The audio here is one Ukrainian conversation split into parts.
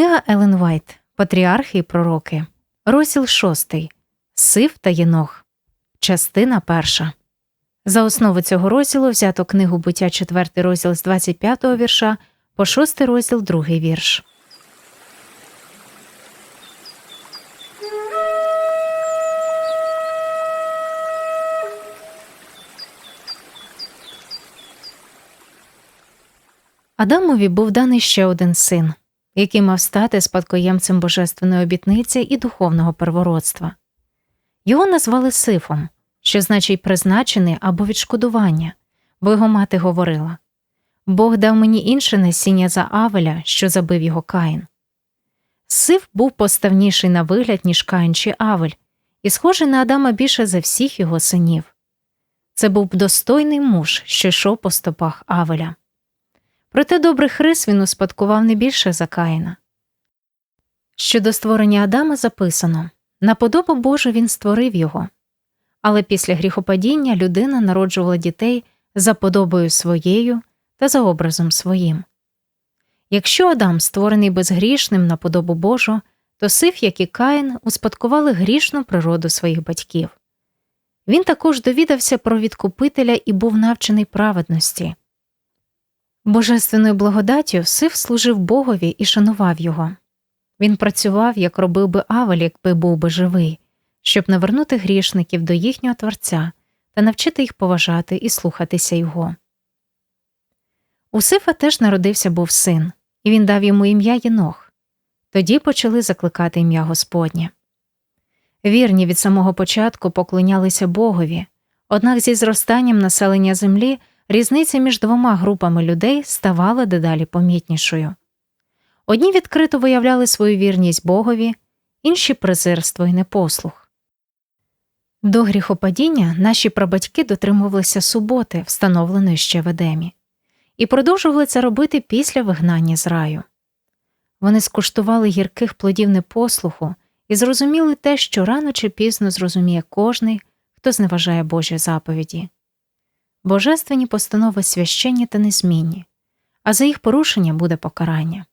Книга Елен Вайт Патріархи і пророки. Розділ 6. Сив та Єнох. Частина перша. За основу цього розділу взято книгу буття 4 розділ з 25 вірша по 6 розділ 2 вірш. Адамові був даний ще один син, який мав стати спадкоємцем божественної обітниці і духовного первородства. Його назвали Сифом, що значить призначений або відшкодування, бо його мати говорила Бог дав мені інше насіння за Авеля, що забив його Каїн. Сиф був поставніший на вигляд, ніж Каїн чи Авель, і схожий на Адама більше за всіх його синів. Це був достойний муж, що йшов по стопах Авеля. Проте добрих рис він успадкував не більше за Каїна. Щодо створення Адама записано на подобу Божу він створив його, але після гріхопадіння людина народжувала дітей за подобою своєю та за образом своїм. Якщо Адам створений безгрішним на подобу Божу, то Сиф, як і Каїн, успадкували грішну природу своїх батьків. Він також довідався про відкупителя і був навчений праведності. Божественною благодаттю Сиф служив Богові і шанував його. Він працював, як робив би Авель, якби був би живий, щоб навернути грішників до їхнього Творця та навчити їх поважати і слухатися його. У Сифа теж народився був син, і він дав йому ім'я Єнох. Тоді почали закликати ім'я Господнє. Вірні від самого початку поклонялися Богові, однак зі зростанням населення землі різниця між двома групами людей ставала дедалі помітнішою. Одні відкрито виявляли свою вірність Богові, інші презирство і непослух. До гріхопадіння наші прабатьки дотримувалися суботи, встановленої ще в Едемі, і продовжували це робити після вигнання з раю. Вони скуштували гірких плодів непослуху і зрозуміли те, що рано чи пізно зрозуміє кожний, хто зневажає Божі заповіді. Божественні постанови священні та незмінні, а за їх порушення буде покарання.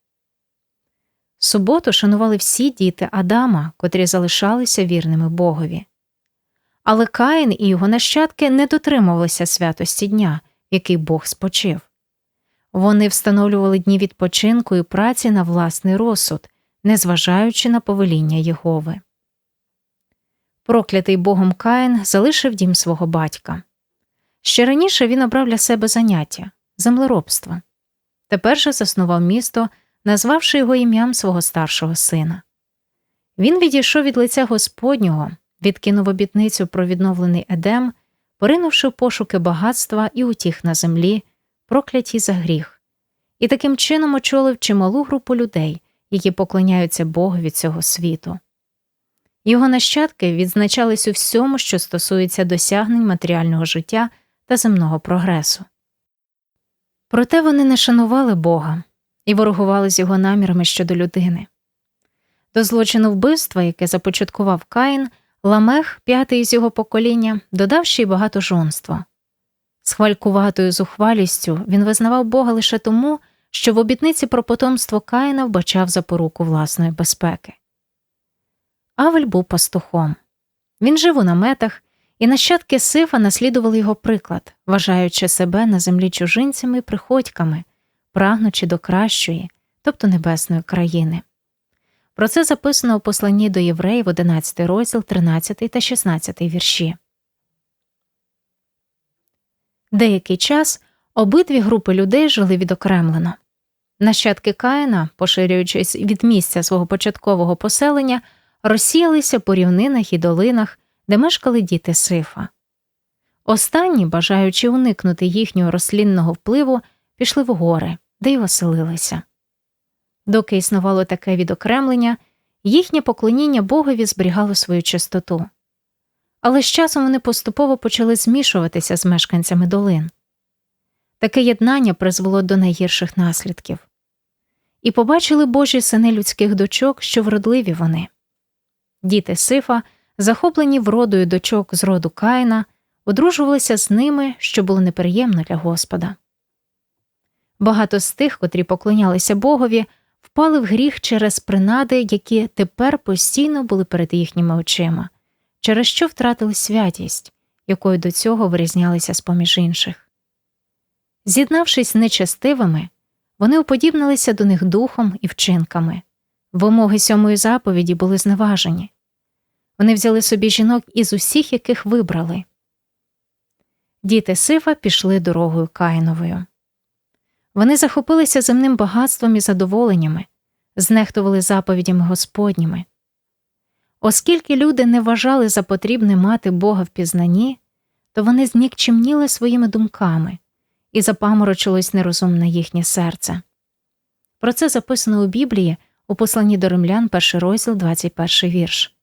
Суботу шанували всі діти Адама, котрі залишалися вірними Богові. Але Каїн і його нащадки не дотримувалися святості дня, в який Бог спочив. Вони встановлювали дні відпочинку і праці на власний розсуд, незважаючи на повеління Єгови. Проклятий Богом Каїн залишив дім свого батька. Ще раніше він обрав для себе заняття землеробство. Тепер же заснував місто, назвавши його ім'ям свого старшого сина. Він відійшов від лиця Господнього, відкинув обітницю про відновлений Едем, поринувши в пошуки багатства і утіх на землі, прокляті за гріх, і таким чином очолив чималу групу людей, які поклоняються Богу від цього світу. Його нащадки відзначались у всьому, що стосується досягнень матеріального життя та земного прогресу. Проте вони не шанували Бога і ворогували з його намірами щодо людини. До злочину вбивства, яке започаткував Каїн, Ламех, п'ятий з його покоління, додав ще й багатожонство. З хвалькуватою зухвалістю він визнавав Бога лише тому, що в обітниці про потомство Каїна вбачав запоруку власної безпеки. Авель був пастухом. Він жив у наметах і нащадки Сифа наслідували його приклад, вважаючи себе на землі чужинцями і приходьками, прагнучи до кращої, тобто небесної країни. Про це записано у посланні до євреїв 11 розділ 13 та 16 вірші. Деякий час обидві групи людей жили відокремлено. Нащадки Каїна, поширюючись від місця свого початкового поселення, розсіялися по рівнинах і долинах, де мешкали діти Сифа. Останні, бажаючи уникнути їхнього рослинного впливу, пішли в гори, де й оселилися. Доки існувало таке відокремлення, їхнє поклоніння Богові зберігало свою чистоту. Але з часом вони поступово почали змішуватися з мешканцями долин. Таке єднання призвело до найгірших наслідків. І побачили Божі сини людських дочок, що вродливі вони. Діти Сифа захоплені вродою дочок з роду Каїна, одружувалися з ними, що було неприємно для Господа. Багато з тих, котрі поклонялися Богові, впали в гріх через принади, які тепер постійно були перед їхніми очима, через що втратили святість, якою до цього вирізнялися з поміж інших. З'єднавшись з нечестивими, вони уподібнилися до них духом і вчинками. Вимоги сьомої заповіді були зневажені. Вони взяли собі жінок із усіх, яких вибрали. Діти Сифа пішли дорогою Каїновою. Вони захопилися земним багатством і задоволеннями, знехтували заповідями Господніми. Оскільки люди не вважали за потрібне мати Бога в пізнанні, то вони знікчемніли своїми думками і запаморочилось нерозумне їхнє серце. Про це записано у Біблії у посланні до римлян, перший розділ, 21 вірш.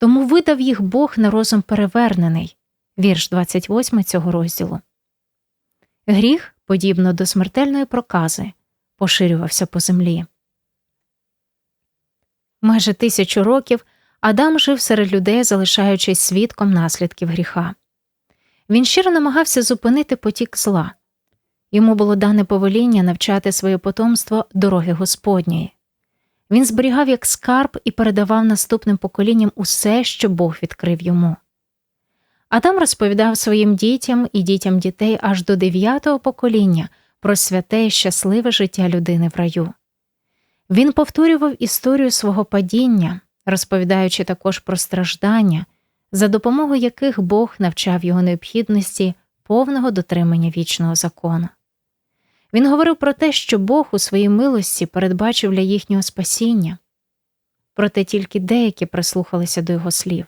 Тому видав їх Бог на розум перевернений, вірш 28 цього розділу. Гріх, подібно до смертельної прокази, поширювався по землі. Майже тисячу років Адам жив серед людей, залишаючись свідком наслідків гріха. Він щиро намагався зупинити потік зла. Йому було дане повеління навчати своє потомство дороги Господньої. Він зберігав як скарб і передавав наступним поколінням усе, що Бог відкрив йому. Адам розповідав своїм дітям і дітям дітей аж до дев'ятого покоління про святе і щасливе життя людини в раю. Він повторював історію свого падіння, розповідаючи також про страждання, за допомогою яких Бог навчав його необхідності повного дотримання вічного закону. Він говорив про те, що Бог у своїй милості передбачив для їхнього спасіння, проте тільки деякі прислухалися до його слів.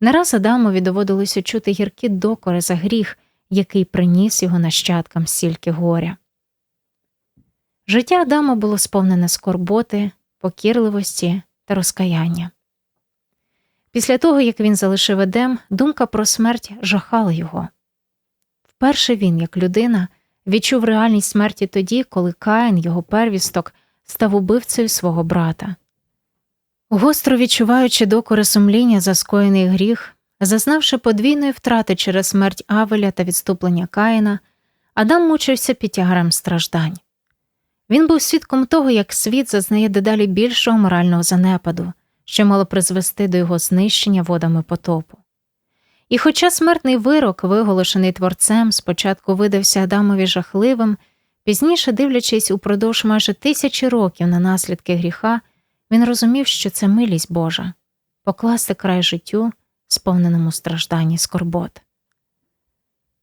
Не раз Адамові доводилося чути гіркі докори за гріх, який приніс його нащадкам стільки горя. Життя Адама було сповнене скорботи, покірливості та розкаяння. Після того, як він залишив Едем, думка про смерть жахала його. Вперше він, як людина, відчув реальність смерті тоді, коли Каїн, його первісток, став убивцею свого брата. Гостро відчуваючи докори сумління за скоєний гріх, зазнавши подвійної втрати через смерть Авеля та відступлення Каїна, Адам мучився під тягарем страждань. Він був свідком того, як світ зазнає дедалі більшого морального занепаду, що мало призвести до його знищення водами потопу. І хоча смертний вирок, виголошений творцем, спочатку видався Адамові жахливим, пізніше, дивлячись упродовж майже тисячі років на наслідки гріха, він розумів, що це милість Божа покласти край життю, сповненому страждань скорбот.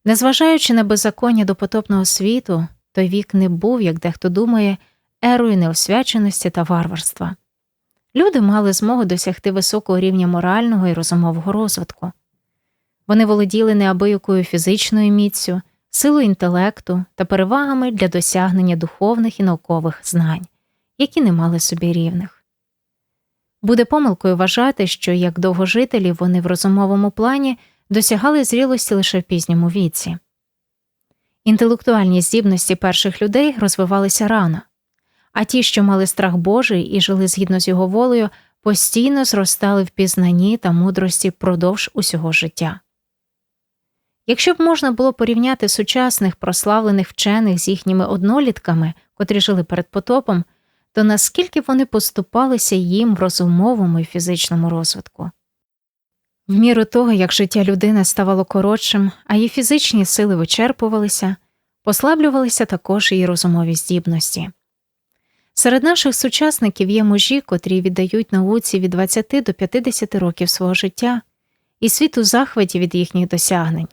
Незважаючи на беззаконня до потопного світу, той вік не був, як дехто думає, ерою неосвяченості та варварства. Люди мали змогу досягти високого рівня морального і розумового розвитку. Вони володіли неабиякою фізичною міцю, силою інтелекту та перевагами для досягнення духовних і наукових знань, які не мали собі рівних. Буде помилкою вважати, що як довгожителі вони в розумовому плані досягали зрілості лише в пізньому віці. Інтелектуальні здібності перших людей розвивалися рано, а ті, що мали страх Божий і жили згідно з його волею, постійно зростали в пізнанні та мудрості впродовж усього життя. Якщо б можна було порівняти сучасних прославлених вчених з їхніми однолітками, котрі жили перед потопом, то наскільки вони поступалися їм в розумовому і фізичному розвитку? В міру того, як життя людини ставало коротшим, а її фізичні сили вичерпувалися, послаблювалися також її розумові здібності. Серед наших сучасників є мужі, котрі віддають науці від 20 до 50 років свого життя, і світ у захваті від їхніх досягнень.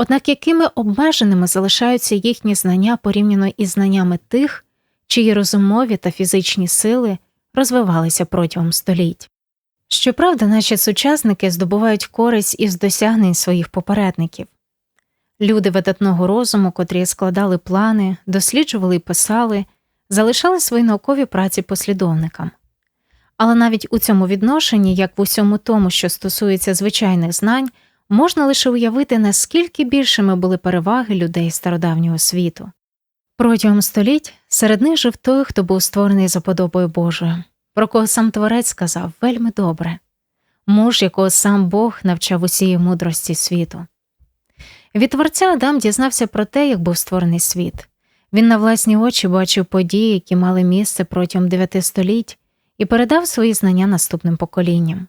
Однак якими обмеженими залишаються їхні знання порівняно із знаннями тих, чиї розумові та фізичні сили розвивалися протягом століть. Щоправда, наші сучасники здобувають користь із досягнень своїх попередників. Люди видатного розуму, котрі складали плани, досліджували і писали, залишали свої наукові праці послідовникам. Але навіть у цьому відношенні, як в усьому тому, що стосується звичайних знань, можна лише уявити, наскільки більшими були переваги людей стародавнього світу. Протягом століть серед них жив той, хто був створений за подобою Божою, про кого сам творець сказав вельми добре муж, якого сам Бог навчав усієї мудрості світу. Від творця Адам дізнався про те, як був створений світ. Він на власні очі бачив події, які мали місце протягом дев'яти століть, і передав свої знання наступним поколінням.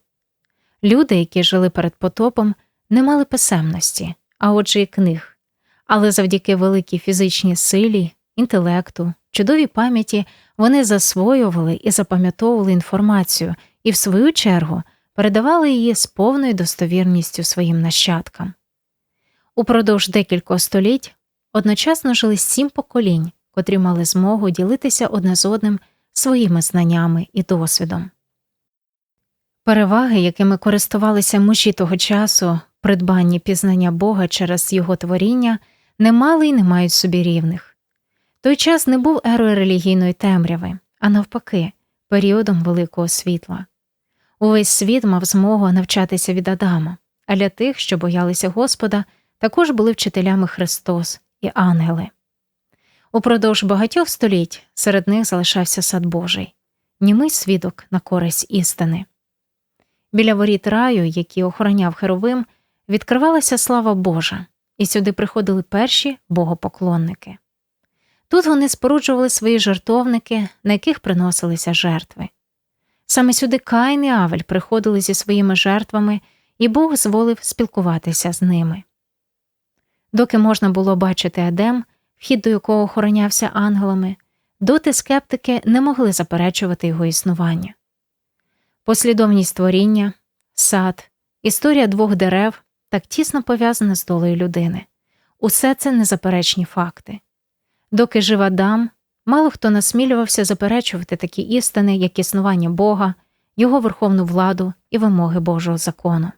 Люди, які жили перед потопом, не мали писемності, а отже, і книг, але завдяки великій фізичній силі, інтелекту, чудовій пам'яті вони засвоювали і запам'ятовували інформацію і, в свою чергу, передавали її з повною достовірністю своїм нащадкам. Упродовж декількох століть одночасно жили сім поколінь, котрі мали змогу ділитися одне з одним своїми знаннями і досвідом. Переваги, якими користувалися мужі того часу, придбанні пізнання Бога через його творіння, не мали й не мають собі рівних. Той час не був ерою релігійної темряви, а навпаки, періодом великого світла. Увесь світ мав змогу навчатися від Адама, а для тих, що боялися Господа, також були вчителями Христос і ангели. Упродовж багатьох століть серед них залишався сад Божий, німий свідок на користь істини. Біля воріт раю, які охороняв Херовим, відкривалася слава Божа, і сюди приходили перші богопоклонники. Тут вони споруджували свої жертовники, на яких приносилися жертви. Саме сюди Каїн і Авель приходили зі своїми жертвами, і Бог зволив спілкуватися з ними. Доки можна було бачити Едем, вхід до якого охоронявся ангелами, доти скептики не могли заперечувати його існування. Послідовність творіння, сад, історія двох дерев так тісно пов'язана з долею людини. Усе це незаперечні факти. Доки жив Адам, мало хто насмілювався заперечувати такі істини, як існування Бога, його верховну владу і вимоги Божого закону.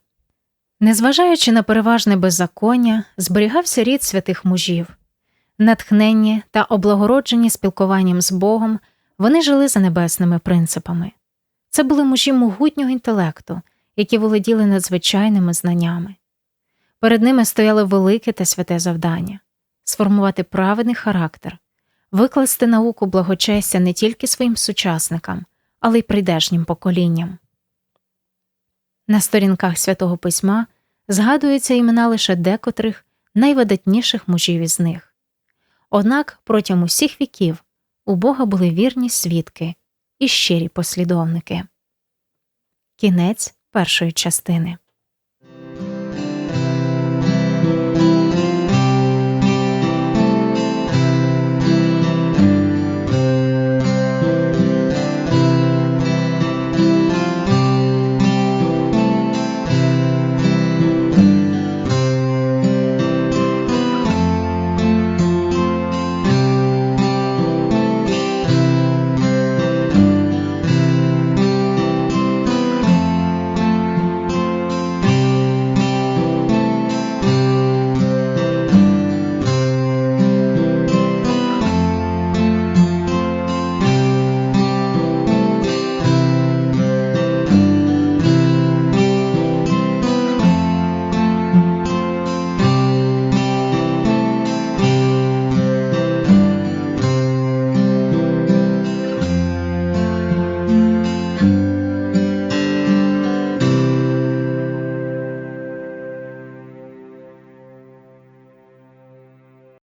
Незважаючи на переважне беззаконня, зберігався рід святих мужів. Натхненні та облагороджені спілкуванням з Богом, вони жили за небесними принципами. Це були мужі могутнього інтелекту, які володіли надзвичайними знаннями. Перед ними стояло велике та святе завдання сформувати праведний характер, викласти науку благочестя не тільки своїм сучасникам, але й прийдешнім поколінням. На сторінках святого письма згадуються імена лише декотрих найвидатніших мужів із них. Однак протягом усіх віків у Бога були вірні свідки і щирі послідовники. Кінець першої частини